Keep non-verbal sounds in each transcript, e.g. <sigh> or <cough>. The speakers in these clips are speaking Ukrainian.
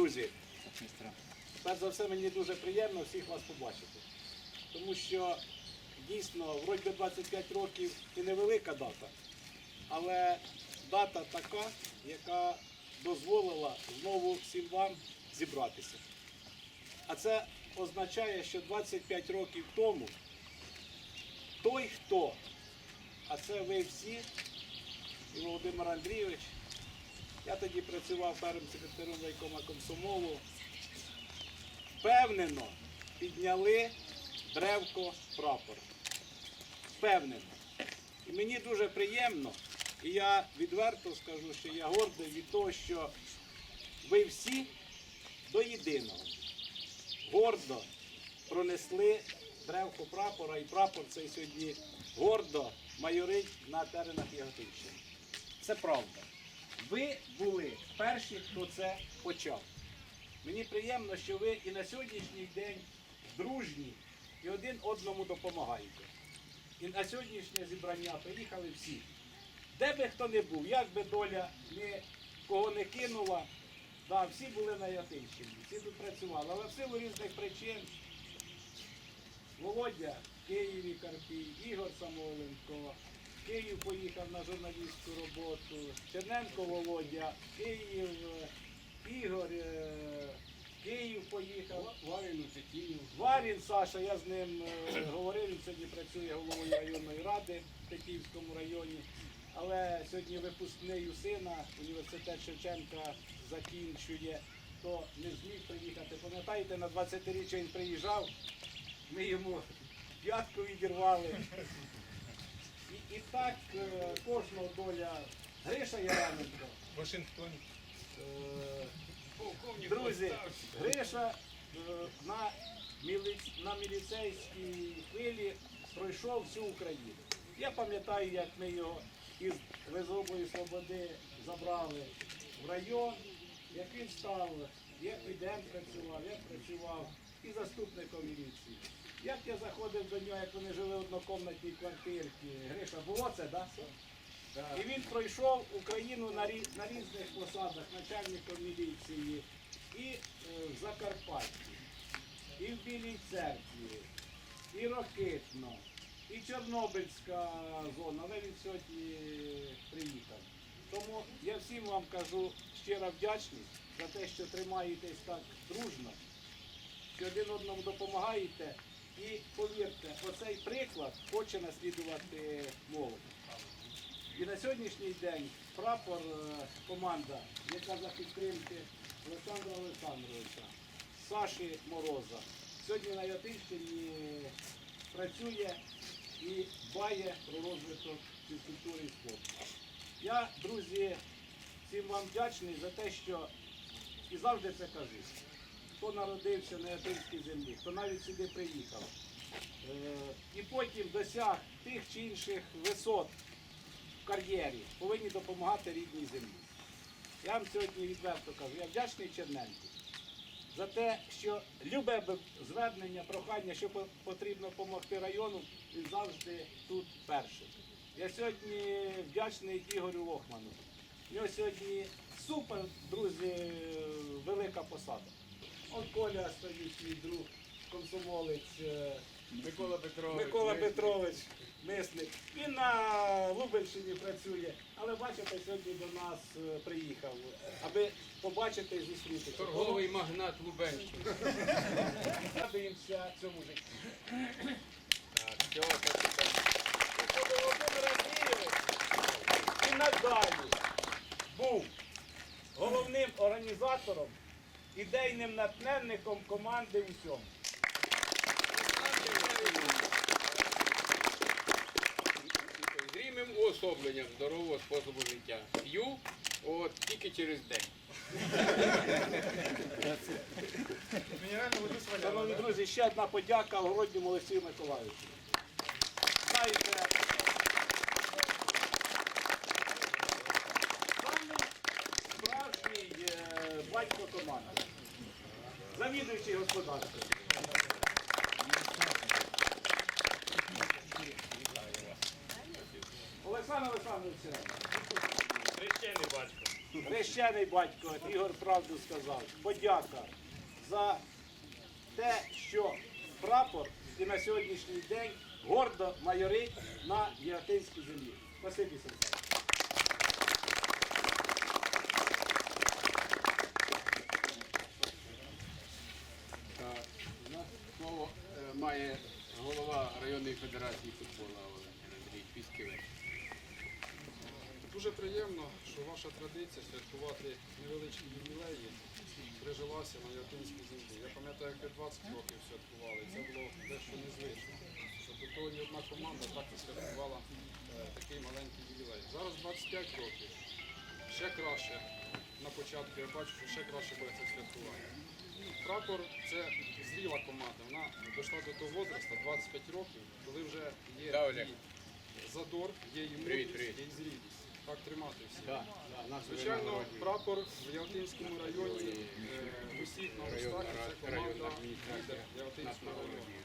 Друзі, перш за все мені дуже приємно всіх вас побачити. Тому що дійсно, вроді би 25 років і невелика дата, але дата така, яка дозволила знову всім вам зібратися. А це означає, що 25 років тому той, хто, а це ви всі, і Володимир Андрійович, я тоді працював першим секретарем райкома комсомолу, впевнено підняли древко прапор. Впевнено. І мені дуже приємно, і я відверто скажу, що я гордий від того, що ви всі до єдиного гордо пронесли древко прапора, і прапор цей сьогодні гордо майорить на теренах Яготинщини. Це правда. Ви були перші, хто це почав. Мені приємно, що ви і на сьогоднішній день дружні і один одному допомагаєте. І на сьогоднішнє зібрання приїхали всі. Де би хто не був, як би доля не, кого не кинула, да, всі були на Ятинщині, всі тут працювали, але в силу різних причин Володя Києві Карпій, Ігор Самоленко, Київ поїхав на журналістську роботу, Черненко Володя, Київ, е, Ігор, е, Київ поїхав. Варін у Київ. Варін Саша, я з ним е, говорив, він сьогодні працює головою районної ради в Тетіївському районі. Але сьогодні випускний у сина, університет Шевченка закінчує, то не зміг приїхати. Пам'ятаєте, на 20-річчя він приїжджав, ми йому п'ятку відірвали. І, так е, кожного доля Гриша Яременко. В Вашингтоні. е, Друзі, Гриша е, на, на міліцейській хвилі пройшов всю Україну. Я пам'ятаю, як ми його із Лизової Свободи забрали в район, як він став, як підем працював, як працював і заступником міліції. Як я заходив до нього, як вони жили в однокомнатній квартирці. Гриша, було це, так? Да? І він пройшов Україну на, рі- на різних посадах начальником міліції і е, в Закарпатті, і в Білій церкві, і Рокитно, і Чорнобильська зона, але він сьогодні приїхав. Тому я всім вам кажу щира вдячність за те, що тримаєтесь так дружно, що один одному допомагаєте. І повірте, оцей приклад хоче наслідувати молодь. І на сьогоднішній день прапор е, команда, яка за підтримки Олександра Олександровича, Саші Мороза, сьогодні на Ятинщині працює і дбає про розвиток фізкультури і спорту. Я, друзі, всім вам вдячний за те, що і завжди це кажу. Хто народився на Ятинській землі, хто навіть сюди приїхав, е, і потім досяг тих чи інших висот в кар'єрі, повинні допомагати рідній землі. Я вам сьогодні відверто кажу, я вдячний Черненку за те, що любе звернення, прохання, що потрібно допомогти району, він завжди тут перший. Я сьогодні вдячний Ігорю Лохману. У нього сьогодні супер, друзі, велика посада. От Коля стоїть, мій друг, комсомолець. е, Микола Петрович. Микола Петрович, мисник. Він на Лубенщині працює, але бачите, сьогодні до нас е, приїхав, аби побачити і зустрітися. Торговий магнат Лубенщини. <laughs> Радуємося цьому житті. Так, всього Володимир Андрійович і надалі був головним організатором, ідейним натхненником команди у всьому. Уособленням здорового способу життя. П'ю от тільки через день. Шановні друзі, ще одна подяка Городньому Олексію Миколаївичу. Знаєте, справжній е, батько команди. Завідуючий господарством. Олександр Олександрович. Хрещений батько. Хрещений батько Ігор правду сказав. Подяка за те, що прапор і на сьогоднішній день гордо майорить на Яготинській землі. Спасибі, Сергій. Так, у нас слово е, голова районної федерації футболу Андрій Пісківець. Дуже приємно, що ваша традиція святкувати невеличкі ювілеї прижилася на Ятинській землі. Я пам'ятаю, як ви 20 років святкували. Це було дещо незвично. До того ні одна команда так не святкувала е, такий маленький ювілей. Зараз 25 років. Ще краще на початку я бачу, що ще краще буде це святкувати. Прапор це зріла команда. Вона дійшла до того возрасту 25 років, коли вже є Да, і задор, є і мудрість, є і зрілість. Так тримати всі. Нас вже Звичайно, прапор в Яготинському районі е, в усіх на устах це команда лідер нас Яготинського району.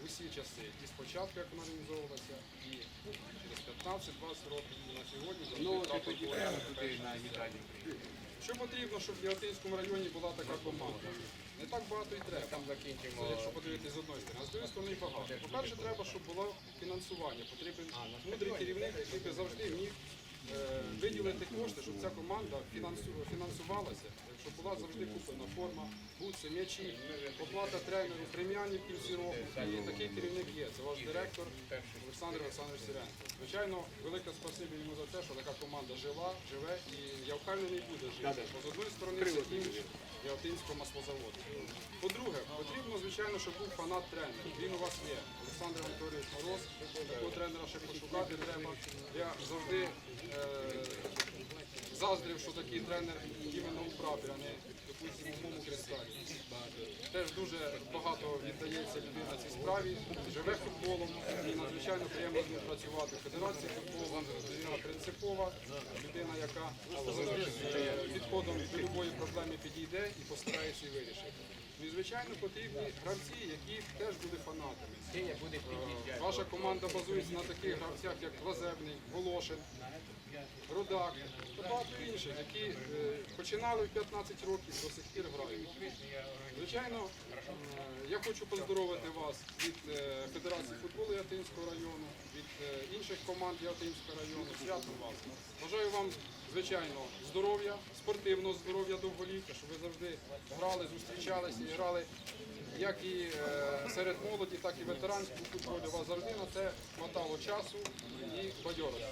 В усі часи. І спочатку, як вона організовувалася, і через 15-20 років і на сьогодні. Ну, прапор туди на місцем. Що потрібно, щоб в Яготинському районі була така команда? Не так багато і треба. Там закінчимо. Якщо подивитися з одної сторони, а з другої сторони багато. По-перше, треба, щоб було фінансування. Потрібен мудрий керівник, який би завжди міг виділити кошти, щоб ця команда фінансувалася, щоб була завжди куплена форма, бутси, м'ячі, оплата тренеру, преміальні в кінці року. І такий керівник є. Це ваш директор Олександр Олександрович Сиренко. Звичайно, велике спасибі йому за те, що така команда жила, живе і я впевнений буде жити. Бо з одної сторони це імідж Ялтинського маслозаводу. Звичайно, щоб був фанат тренер. Він у вас є. Олександр Анатолійович Мороз, такого тренера ще пошукати треба. Я завжди е, заздрив, що такий тренер іменно у прапі, а не допустимо в моєму кристалі. Теж дуже багато віддається людина цій справі, живе футболом і надзвичайно приємно з ним працювати. Федерація футболу людина принципова, людина, яка завжди е, підходом до будь-якої проблеми підійде і постарається її вирішити. І звичайно потрібні гравці, які теж були фанатами. Ваша команда базується на таких гравцях, як Лазебний, Волошин, Родак та багато інших, які е, починали в 15 років, до сих пір грають. Звичайно, е, я хочу поздоровити вас від е, Федерації футболу Ятинського району, від інших команд Ятинського району. Свято вас. Бажаю вам, звичайно, здоров'я, спортивного здоров'я довголіття, щоб ви завжди грали, зустрічалися і грали як і серед молоді, так і ветеранському футболі. У вас завжди на це хватало часу і бадьорості.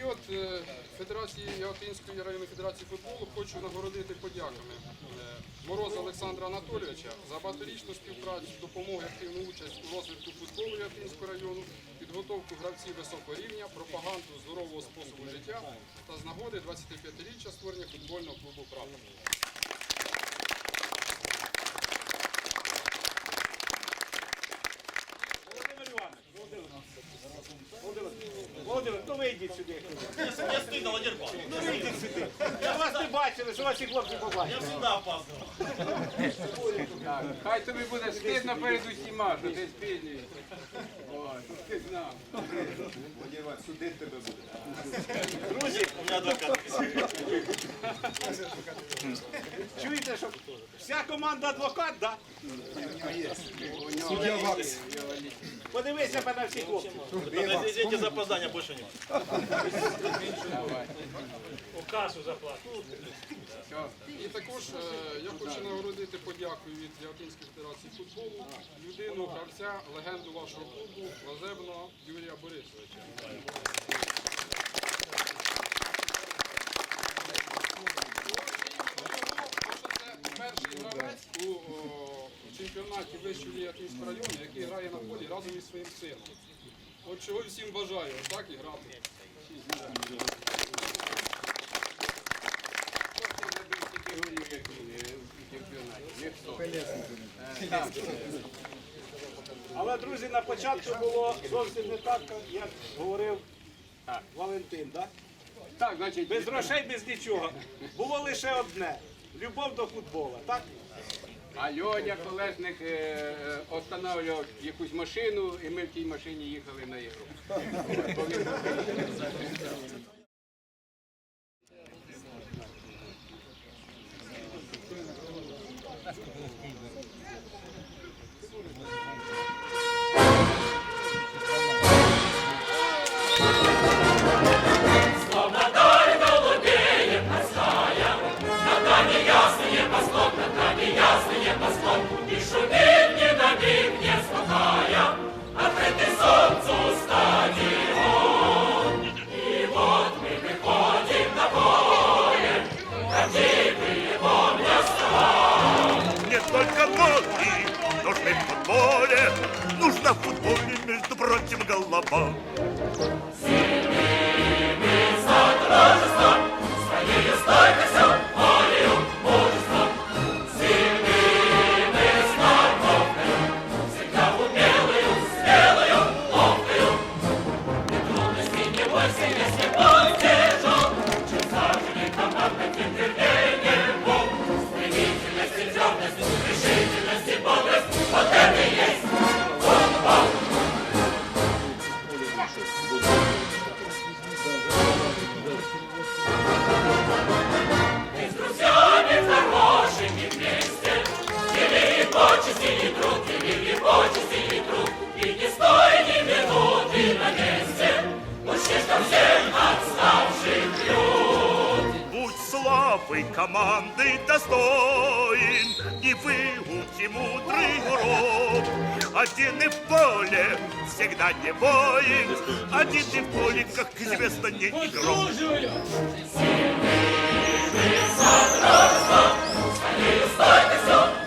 І от е, Федерації Яготинської районної федерації футболу хочу нагородити подяками е, Мороза Олександра Анатолійовича за багаторічну співпрацю, допомогу, активну участь у розвитку футболу Яготинського району, підготовку гравців високого рівня, пропаганду здорового способу життя та з нагоди 25-річчя створення футбольного клубу «Прапор». Володимир Іванович, Володимир, Володимир, Володимир, ну вийдіть сюди. Не стыдно, Владимир Павлович. Ну вийдіть сюди. Я вас не бачили, що вас і хлопці Я побачили. всегда опаздывал. Так, хай тобі буде стидно перед усіма, що ти спільний. О, щоб ти знав. Друзі, У меня адвокат. чуєте, що вся команда адвокат, да? Суддя Вакс. Подивися на всіх хлопців. Извините за опоздание, больше нет. І також е, я хочу нагородити подякою від Яготинської федерації футболу людину, гравця, легенду вашого клубу, Лазебного Юрія Борисовича. Гравець у чемпіонаті вищої ліги району, який грає на полі разом із своїм сином. От чого всім бажаю, так і грати. Так. Але, друзі, на початку було зовсім не так, як говорив Валентин, да? Так, значить, Без грошей, без нічого. Було лише одне. Любов до футбола, так? А Льоня Колесник встановлював е, останавливав якусь машину, і ми в тій машині їхали на ігру. ясное послон, над нами ясное послон, И шумит не на добив, не спухая, Открытый солнцу стадион. И вот мы выходим на поле, Правдивые помня стал. Не только ноги нужны в футболе, Нужна в футболе, между прочим, голова. Выучи мудрый урок Один и в поле всегда не воин Один и в поле, как известно, не игрок За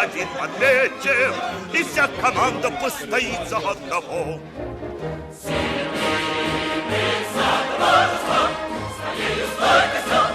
один ответчик И вся команда постоит за одного. Стойкостью